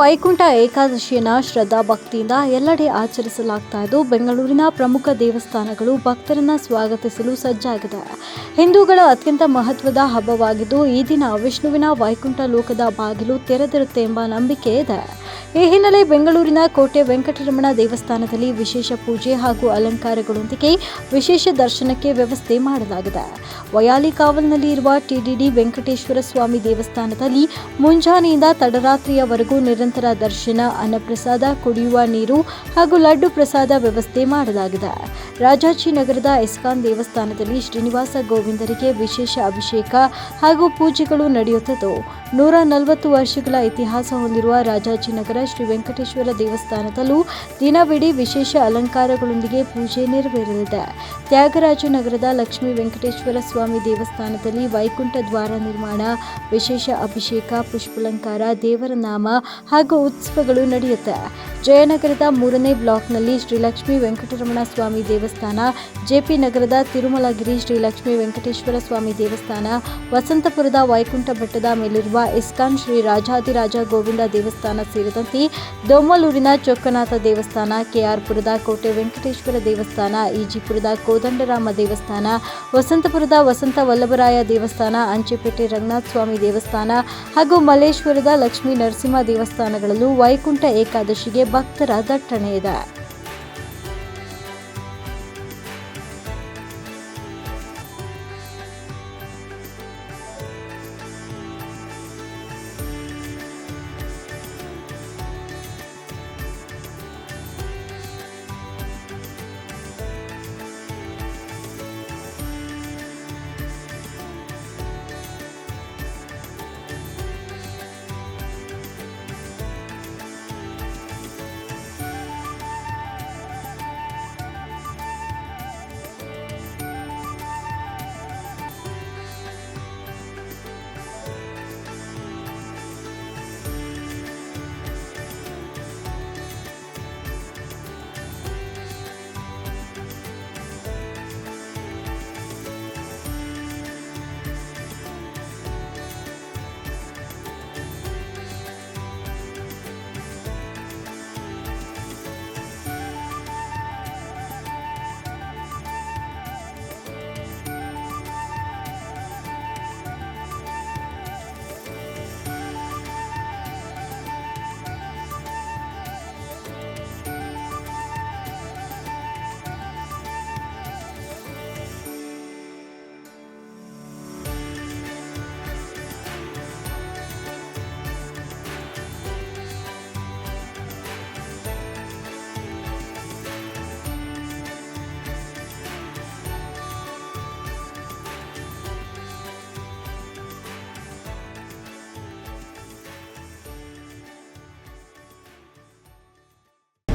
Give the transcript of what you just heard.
ವೈಕುಂಠ ಏಕಾದಶಿಯನ್ನ ಶ್ರದ್ಧಾ ಭಕ್ತಿಯಿಂದ ಎಲ್ಲೆಡೆ ಆಚರಿಸಲಾಗ್ತಾ ಇದ್ದು, ಬೆಂಗಳೂರಿನ ಪ್ರಮುಖ ದೇವಸ್ಥಾನಗಳು ಭಕ್ತರನ್ನು ಸ್ವಾಗತಿಸಲು ಸಜ್ಜಾಗಿದೆ ಹಿಂದೂಗಳ ಅತ್ಯಂತ ಮಹತ್ವದ ಹಬ್ಬವಾಗಿದ್ದು, ಈ ದಿನ ವಿಷ್ಣುವಿನ ವೈಕುಂಠ ಲೋಕದ ಬಾಗಿಲು ತೆರೆದಿರುತ್ತೆ ಎಂಬ ನಂಬಿಕೆ ಇದೆ. ಈ ಹಿನ್ನೆಲೆ ಬೆಂಗಳೂರಿನ ಕೋಟೆ ವೆಂಕಟರಮಣ ದೇವಸ್ಥಾನದಲ್ಲಿ ವಿಶೇಷ ಪೂಜೆ ಹಾಗೂ ಅಲಂಕಾರಗಳೊಂದಿಗೆ ವಿಶೇಷ ದರ್ಶನಕ್ಕೆ ವ್ಯವಸ್ಥೆ ಮಾಡಲಾಗಿದೆ. ವಯಾಲಿ ಕಾವಲ್ನಲ್ಲಿ ಇರುವ ಟಿಡಿಡಿ ವೆಂಕಟೇಶ್ವರ ಸ್ವಾಮಿ ದೇವಸ್ಥಾನದಲ್ಲಿ ಮುಂಜಾನೆಯಿಂದ ತಡರಾತ್ರಿಯವರೆಗೂ ನಿರಂತರ ದರ್ಶನ, ಅನ್ನಪ್ರಸಾದ, ಕುಡಿಯುವ ನೀರು ಹಾಗೂ ಲಡ್ಡು ಪ್ರಸಾದ ವ್ಯವಸ್ಥೆ ಮಾಡಲಾಗಿದೆ. ರಾಜಾಜಿನಗರದ ಇಸ್ಕಾನ್ ದೇವಸ್ಥಾನದಲ್ಲಿ ಶ್ರೀನಿವಾಸ ಗೋವಿಂದರಿಗೆ ವಿಶೇಷ ಅಭಿಷೇಕ ಹಾಗೂ ಪೂಜೆಗಳು ನಡೆಯುತ್ತಿದ್ದು, ನೂರ ನಲವತ್ತು ವರ್ಷಗಳ ಇತಿಹಾಸ ಹೊಂದಿರುವ ರಾಜಾಜಿನಗರ ಶ್ರೀ ವೆಂಕಟೇಶ್ವರ ದೇವಸ್ಥಾನದಲ್ಲೂ ದಿನವಿಡೀ ವಿಶೇಷ ಅಲಂಕಾರಗಳೊಂದಿಗೆ ಪೂಜೆ ನೆರವೇರಲಿದೆ. ತ್ಯಾಗರಾಜನಗರದ ಲಕ್ಷ್ಮೀ ವೆಂಕಟೇಶ್ವರ ಸ್ವಾಮಿ ದೇವಸ್ಥಾನದಲ್ಲಿ ವೈಕುಂಠ ದ್ವಾರ ನಿರ್ಮಾಣ, ವಿಶೇಷ ಅಭಿಷೇಕ, ಪುಷ್ಪಲಂಕಾರ, ದೇವರ ನಾಮ ಹಾಗೂ ಉತ್ಸವಗಳು ನಡೆಯುತ್ತೆ. ಜಯನಗರದ ಮೂರನೇ ಬ್ಲಾಕ್ನಲ್ಲಿ ಶ್ರೀ ಲಕ್ಷ್ಮೀ ವೆಂಕಟರಮಣ ಸ್ವಾಮಿ ದೇವಸ್ಥಾನ, ಜೆಪಿ ನಗರದ ತಿರುಮಲಗಿರಿ ಶ್ರೀ ಲಕ್ಷ್ಮೀ ವೆಂಕಟೇಶ್ವರ ಸ್ವಾಮಿ ದೇವಸ್ಥಾನ, ವಸಂತಪುರದ ವೈಕುಂಠ ಬೆಟ್ಟದ ಮೇಲಿರುವ ಇಸ್ಕಾನ್ ಶ್ರೀ ರಾಜಾದಿರಾಜ ಗೋವಿಂದ ದೇವಸ್ಥಾನ ಸೇರಿದಂತೆ ದೊಮ್ಮಲೂರಿನ ಚೊಕ್ಕನಾಥ ದೇವಸ್ಥಾನ, ಕೆಆರ್ಪುರದ ಕೋಟೆ ವೆಂಕಟೇಶ್ವರ ದೇವಸ್ಥಾನ, ಈಜಿಪುರದ ಕೋದಂಡರಾಮ ದೇವಸ್ಥಾನ, ವಸಂತಪುರದ ವಸಂತ ವಲ್ಲಭರಾಯ ದೇವಸ್ಥಾನ, ಅಂಚೆಪೇಟೆ ರಂಗನಾಥ ಸ್ವಾಮಿ ದೇವಸ್ಥಾನ ಹಾಗೂ ಮಲ್ಲೇಶ್ವರದ ಲಕ್ಷ್ಮೀ ನರಸಿಂಹ ದೇವಸ್ಥಾನಗಳಲ್ಲೂ ವೈಕುಂಠ ಏಕಾದಶಿಗೆ ಭಕ್ತರ ದಟ್ಟಣೆ ಇದೆ